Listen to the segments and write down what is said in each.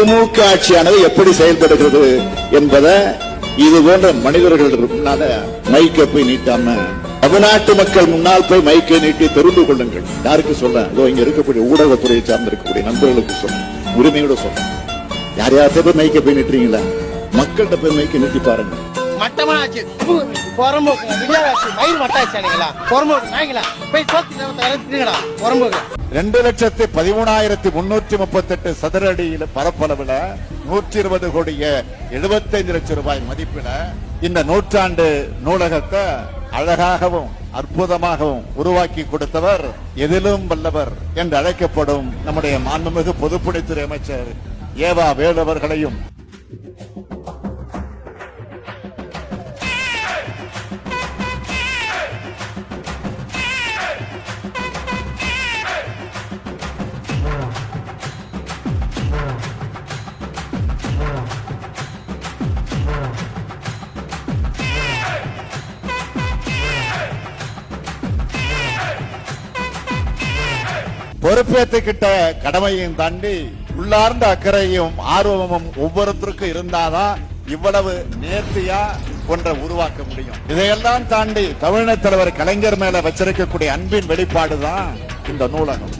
திமுக ஆட்சியானது எப்படி செயல்படுகிறது என்பதை இது போன்ற மனிதர்கள் முன்னால மைக்க போய் நீட்டாம தமிழ்நாட்டு மக்கள் முன்னால் போய் மைக்கை நீட்டி தெரிந்து கொள்ளுங்கள். யாருக்கு சொல்றேன்? இதோ இங்க இருக்கக்கூடிய ஊடகத்துறையை சார்ந்திருக்கக்கூடிய நண்பர்களுக்கு சொல்றேன். உரிமையோட சொல்றேன். யார் யார்கிட்ட போய் மைக்க போய் நீட்டுறீங்களா? மக்கள்கிட்ட போய் மைக்க நீட்டி பாருங்க புறம்போக்கு. மட்டாச்சானுங்களா? புறம்போக்கு. போய் புறம்போக்கு. ரெண்டு லட்சத்தி பதிமூணாயிரத்தி முன்னூற்றி முப்பத்தி எட்டு சதுர அடியில பரப்பளவுல நூற்றி இருபது கோடிய எழுபத்தைந்து லட்சம் ரூபாய் மதிப்பில இந்த நூற்றாண்டு நூலகத்தை அழகாகவும் அற்புதமாகவும் உருவாக்கி கொடுத்தவர் எதிலும் வல்லவர் என்று அழைக்கப்படும் நம்முடைய மாண்புமிகு பொதுப்பணித்துறை அமைச்சர் ஏவா வேலவர்களையும் பொறுப்பேற்றுக்கிட்ட கடமையும் தாண்டி உள்ளார்ந்த அக்கறையும் ஆர்வமும் ஒவ்வொருத்தருக்கும் இருந்தாதான் இவ்வளவு நேர்த்தியா ஒன்றை உருவாக்க முடியும். இதையெல்லாம் தாண்டி தமிழின தலைவர் கலைஞர் மேல வச்சிருக்கக்கூடிய அன்பின் வெளிப்பாடுதான் இந்த நூலகம்.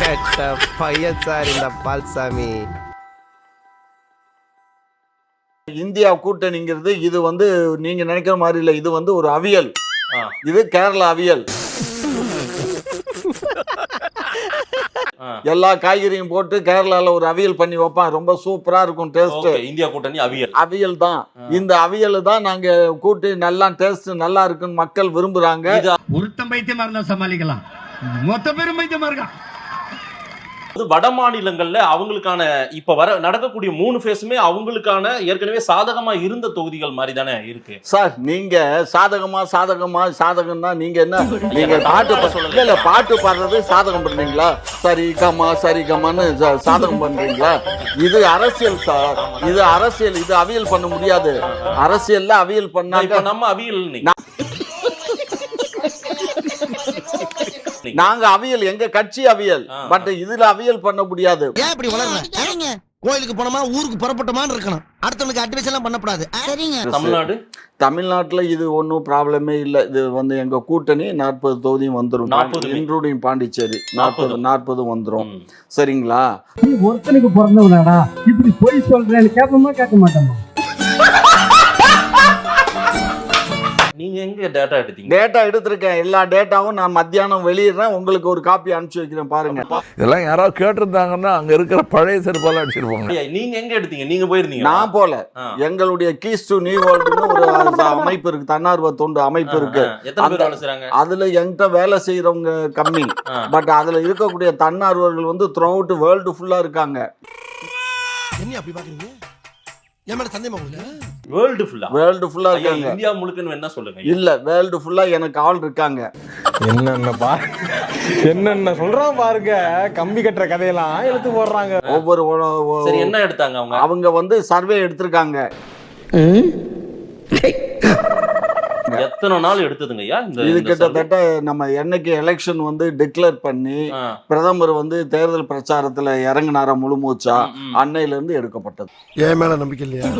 கெட்ட பையன் சார் இந்த பால்சாமி. இந்தியா கூட்டணிங்கிறது இது வந்து நீங்க நினைக்கிற மாதிரி இல்ல. இது வந்து ஒரு அவியல். இது கேரளா அவியல். எல்லா காய்கறியும் போட்டு கேரளால ஒரு அவியல் பண்ணி வைப்பான். ரொம்ப சூப்பரா இருக்கும் டேஸ்ட் ஓகே இந்தியா கூட்டணி அவியல். அவியல் தான். இந்த அவியல் தான் நாங்க கூட்டி நல்லா டேஸ்ட் நல்லா இருக்குன்னு மக்கள் விரும்புறாங்க. இது ஒருத்தன் பைத்தியமா இருந்தா சமாளிக்கலாம். மொத்த பேரும் பைத்தியமா இருக்கான். வந்து வட மாநிலங்கள்ல அவங்களுக்கான இப்ப வர நடக்கக்கூடிய மூணு ஃபேஸுமே அவங்களுக்கான ஏற்கனவே சாதகமா இருந்த தொகுதிகள் மாதிரி தானே இருக்கு. சார் நீங்க சாதகமா சாதகமா சாதகம்னா நீங்க என்ன? நீங்க பாட்டு சொல்லல. இல்ல பாட்டு பாடுறது சாதகம் பண்றீங்களா? சரி கமா சரி கமான்னு சாதகம் பண்றீங்களா? இது அரசியல் சார். இது அரசியல் இது அவியல் பண்ண முடியாது. அரசியல்ல அவியல் இப்ப பண்ணாங்க நம்ம அவியல் நீ- நாங்க அவியல் எங்க கட்சி அவியல். பட் இதுல அவியல் பண்ண முடியாது. ஏன் இப்படி வளர்ற? கோயிலுக்கு போனோமா ஊருக்கு புறப்பட்டோமான்னு இருக்கணும். அடுத்தவனுக்கு அட்வைஸ் எல்லாம் பண்ணக்கூடாது. சரிங்க. தமிழ்நாடு? தமிழ்நாட்டுல இது ஒன்றும் ப்ராப்ளமே இல்ல. இது வந்து எங்க கூட்டணி நாற்பது தொகுதியும் வந்துரும். 40 இன்க்ளூடிங் பாண்டிச்சேரி. நாற்பது நாற்பது. வந்துரும். ம். சரிங்களா? ஒருத்தனுக்கு பிறந்தவனாடா. இப்படி பொய் சொல்றேன்னு கேட்போமா கேட்க மாட்டோமா? நீங்க எங்க டேட்டா எடுத்தீங்க? டேட்டா எடுத்திருக்கேன். எல்லா டேட்டாவும் நான் மத்தியானம் வெளியிடுறேன். உங்களுக்கு ஒரு காப்பி அனுப்பிச்சு வைக்கிறேன் பாருங்க. இதெல்லாம் யாராவது கேட்டிருந்தாங்கன்னா அங்க இருக்கிற பழைய செருப்பால அடிச்சிருப்பாங்க ஐயா, நீங்க எங்க எடுத்தீங்க? நீங்க போயிருந்தீங்க நான் போல. எங்களுடைய கீஸ் டு நியூ வேர்ல்டுன்னு ஒரு அமைப்பு இருக்கு. தன்னார்வ தொண்டு அமைப்பு இருக்கு. அதுல என்கிட்ட வேலை செய்யறவங்க கம்மி. பட் அதுல இருக்கக்கூடிய தன்னார்வர்கள் வந்து த்ரூ அவுட் வேர்ல்டு ஃபுல்லா இருக்காங்க. என்ன அப்படி பாக்குறீங்க? என் மேல சந்தேகமா உங்களுக்கு? வேர்ல்டு ஃபுல்லா வேர்ல்டு ஃபுல்லா இருக்காங்க. இந்தியா முழுக்கன்னு என்ன சொல்லுங்க இல்ல வேர்ல்டு ஃபுல்லா எனக்கு ஆள் இருக்காங்க. என்னென்ன பா என்னென்ன சொல்றான் பாருங்க. கம்பி கட்டுற கதையெல்லாம் எடுத்து போடுறாங்க. ஒவ்வொரு சரி என்ன எடுத்தாங்க அவங்க? அவங்க வந்து சர்வே எடுத்திருக்காங்க. எத்தனை நாள் எடுத்ததுங்க ஐயா இந்த இது கிட்டத்தட்ட நம்ம என்னைக்கு எலெக்ஷன் வந்து டிக்ளேர் பண்ணி. பிரதமர் வந்து தேர்தல் பிரச்சாரத்துல இறங்கினார முழு மூச்சா ம், ம். அன்னையில இருந்து எடுக்கப்பட்டது. என் மேல நம்பிக்கை இல்லையா?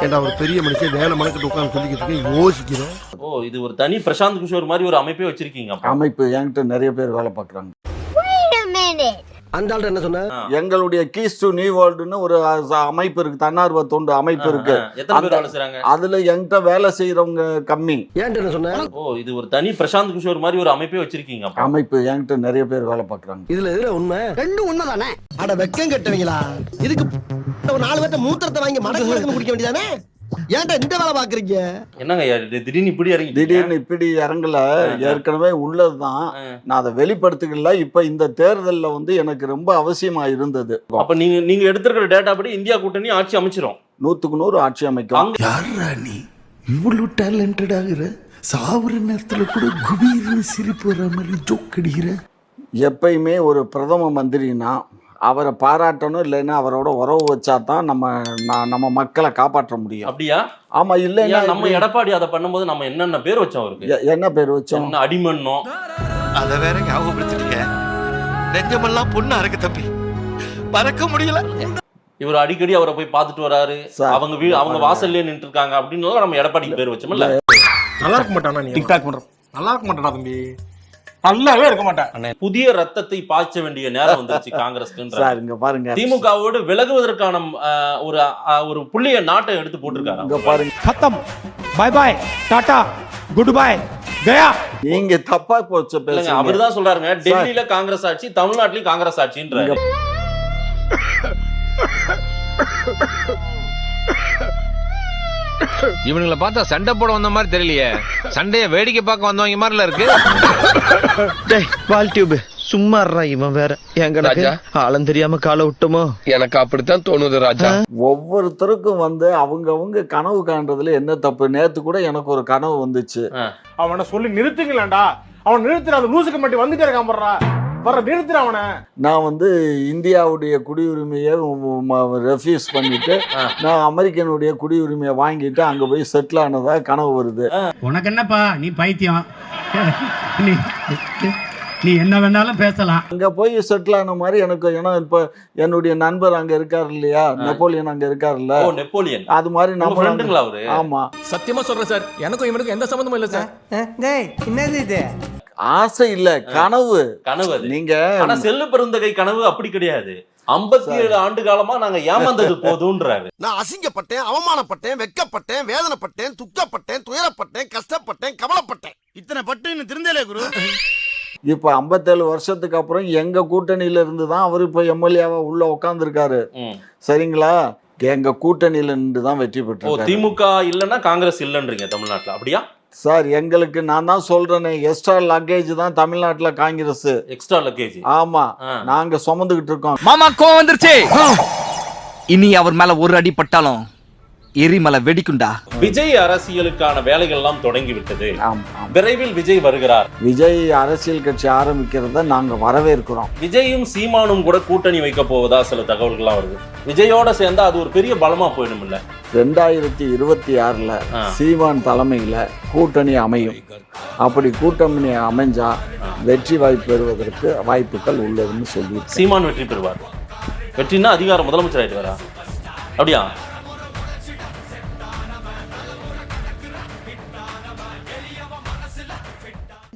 ஏண்டா ஒரு பெரிய மனுஷன் வேலை மனக்கிட்டு உட்காந்து சொல்லிக்கிட்டு யோசிக்கிறேன் ஓ இது ஒரு தனி பிரசாந்த் கிஷோர் மாதிரி ஒரு அமைப்பே வச்சிருக்கீங்க அப்போ. அமைப்பு என்கிட்ட நிறைய பேர் வேலை பார்க்கறாங்க. அந்த ஆள்கிட்ட என்ன சொன்ன. எங்களுடைய கீஸ் டு நியூ வேர்ல்டுன்னு ஒரு அமைப்பு இருக்கு. தன்னார்வ தொண்டு அமைப்பு இருக்கு. அதுல என்கிட்ட வேலை செய்யறவங்க கம்மி. ஏன்ட்டு என்ன சொன்ன? ஓ இது ஒரு தனி பிரசாந்த் கிஷோர் மாதிரி ஒரு அமைப்பே வச்சிருக்கீங்க அப்போ. அமைப்பு என்கிட்ட நிறைய பேர் வேலை பார்க்கறாங்க. இதுல எதுல உண்மை? ரெண்டும் உண்மைதானே? அட வெக்கம் கட்டுவீங்களா? இதுக்கு ஒரு நாலு பேர்த்த மூத்திரத்தை வாங்கி மடக்கு மடக்குன்னு குடிக்க வேண்டியதானே? ஏன்டா இந்த வேலை பாக்குறீங்க? என்னங்க திடீர்னு இப்படி இறங்கி திடீர்னு இப்படி இறங்கல. ஏற்கனவே உள்ளதுதான். நான் அதை வெளிப்படுத்திக்கல. இப்ப இந்த தேர்தல்ல வந்து எனக்கு ரொம்ப அவசியமா இருந்தது. அப்ப நீங்க நீங்க எடுத்திருக்கிற டேட்டா படி இந்தியா கூட்டணி ஆட்சி அமைச்சிரும். நூத்துக்கு நூறு ஆட்சி அமைக்கும். நீ? இவ்வளவு டேலண்டட் ஆகுற சாவுற நேரத்துல கூட குபீர்னு சிரிப்பு வர மாதிரி ஜோக் அடிக்கிற. எப்பயுமே ஒரு பிரதம மந்திரினா அவரை பாராட்டணும் இல்லைன்னா அவரோட உறவு வச்சா தான் நம்ம நம்ம மக்களை காப்பாற்ற முடியும். அப்படியா? ஆமா இல்லைன்னா நம்ம? எடப்பாடி அதை பண்ணும்போது நம்ம என்னென்ன பேர் வச்சோம் அவருக்கு? என்ன பேர் வச்சோம்? என்ன அடிமண்ணம் அத வேற ஞாபகப்படுத்திட்டீங்க. நெஞ்சமெல்லாம் பொண்ணு அறக்கு தம்பி. பறக்க முடியல. இவர் அடிக்கடி அவரை போய் பார்த்துட்டு வராரு. அவங்க வீ அவங்க வாசல்லே நின்று இருக்காங்க அப்படின்னு நம்ம எடப்பாடிக்கு பேர் வச்சோம்ல நல்லா இருக்க மாட்டானா நீ? டிக்டாக் பண்ற நல்லா இருக்க மாட்டானா தம்பி? நல்லாவே இருக்க மாட்டேன். புதிய ரத்தத்தை பாய்ச்ச வேண்டிய நேரம் வந்துருச்சு காங்கிரஸ் பாருங்க. திமுகவோடு விலகுவதற்கான ஒரு ஒரு புள்ளிய நாட்டை எடுத்து போட்டிருக்காங்க. இங்க பாருங்க. கத்தம் bye bye tata good bye Gaya. நீங்க தப்பா போச்சு பேசுங்க அவர்தான் சொல்றாருங்க. டெல்லியில காங்கிரஸ் ஆட்சி தமிழ்நாட்டிலயும் காங்கிரஸ் ஆட்சின்றாங்க இவனுங்களை பார்த்தா சண்டை போட வந்த மாதிரி தெரியலையே. சண்டைய வேடிக்கை பார்க்க வந்தவங்க மாதிரில இருக்கு. டேய் பால் டியூப். சும்மா இவன் வேற. என் கணக்கு ஆளும் தெரியாம காலை விட்டோமோ? எனக்கு அப்படித்தான் தோணுது ராஜா. ஒவ்வொருத்தருக்கும் வந்து அவங்க அவங்க கனவு காண்றதுல என்ன தப்பு? நேத்து கூட எனக்கு ஒரு கனவு வந்துச்சு. அவனை சொல்லி நிறுத்துங்களேன்டா. அவன் நிறுத்துற அந்த லூசுக்கு மட்டும் வந்துட்டே இருக்கான் போடுறா வர நிறுத்துற அவனை. நான் வந்து இந்தியாவுடைய குடியுரிமையை ரெஃப்யூஸ் பண்ணிட்டு நான் அமெரிக்கனுடைய குடியுரிமையை வாங்கிட்டு அங்க போய் செட்டில் ஆனதா கனவு வருது. உனக்கு என்னப்பா? நீ பைத்தியம். நீ நீ என்ன வேணாலும் பேசலாம். அங்க போய் செட்டில் ஆன மாதிரி எனக்கு ஏன்னா இப்ப என்னுடைய நண்பர் அங்க இருக்காரு இல்லையா? நெப்போலியன் அங்க இருக்காருல்ல ஓ நெப்போலியன். அது மாதிரி நம்ம நம்ம ஃப்ரெண்டுங்களா அவரு? ஆமா. சத்தியமா சொல்றேன் சார். எனக்கும் இவனுக்கும் எந்த சம்பந்தமும் இல்ல சார். என்னது இது? ஆசை இல்ல கனவு. கனவு அது. நீங்க ஆனா செல்லு பெருந்தகை கனவு அப்படி கிடையாது. 57 ஏழு ஆண்டு காலமா நாங்க ஏமாந்தது போதுன்றாரு. நான் அசிங்கப்பட்டேன் அவமானப்பட்டேன் வெட்கப்பட்டேன் வேதனைப்பட்டேன் துக்கப்பட்டேன் துயரப்பட்டேன் கஷ்டப்பட்டேன் கவலைப்பட்டேன். இத்தனை பட்டு திருந்தலே குரு. இப்ப 57 வருஷத்துக்கு அப்புறம் எங்க கூட்டணியில இருந்து தான் அவர் இப்ப எம்எல்ஏவா உள்ள உட்காந்துருக்காரு. சரிங்களா? எங்க கூட்டணியில நின்று தான் வெற்றி பெற்றிருக்காரு. திமுக இல்லன்னா காங்கிரஸ் இல்லன்றீங்க தமிழ்நாட்டுல. அப்படியா? சார் எங்களுக்கு நான் தான் சொல்றேனே எக்ஸ்ட்ரா லக்கேஜ் தான் தமிழ்நாட்டுல காங்கிரஸ். எக்ஸ்ட்ரா லக்கேஜ் ஆமா நாங்க சுமந்துகிட்டு இருக்கோம். மாமா கோவம் வந்துருச்சு. இனி அவர் மேல ஒரு அடி பட்டாலும் எரிமலை வெடிக்குண்டா விஜய் அரசியலுக்கான வேலைகள் எல்லாம் தொடங்கி விட்டது ஆமா, ஆமா. விரைவில் விஜய் வருகிறார். விஜய் அரசியல் கட்சி ஆரம்பிக்கிறத நாங்க வரவேற்கிறோம். விஜயும் சீமானும் கூட கூட்டணி வைக்க போவதா சில தகவல்கள்லாம் வருது. விஜயோட சேர்ந்தா அது ஒரு பெரிய பலமா போயிடும் இல்ல ரெண்டாயிரத்தி இருபத்தி ஆறுல. சீமான் தலைமையில கூட்டணி அமையும். அப்படி கூட்டணி அமைஞ்சா வெற்றி வாய்ப்பு பெறுவதற்கு வாய்ப்புகள் உள்ளதுன்னு சொல்லி சீமான் வெற்றி பெறுவார். வெற்றினா அதிகாரம் முதலமைச்சர் ஆயிட்டு வரா? அப்படியா?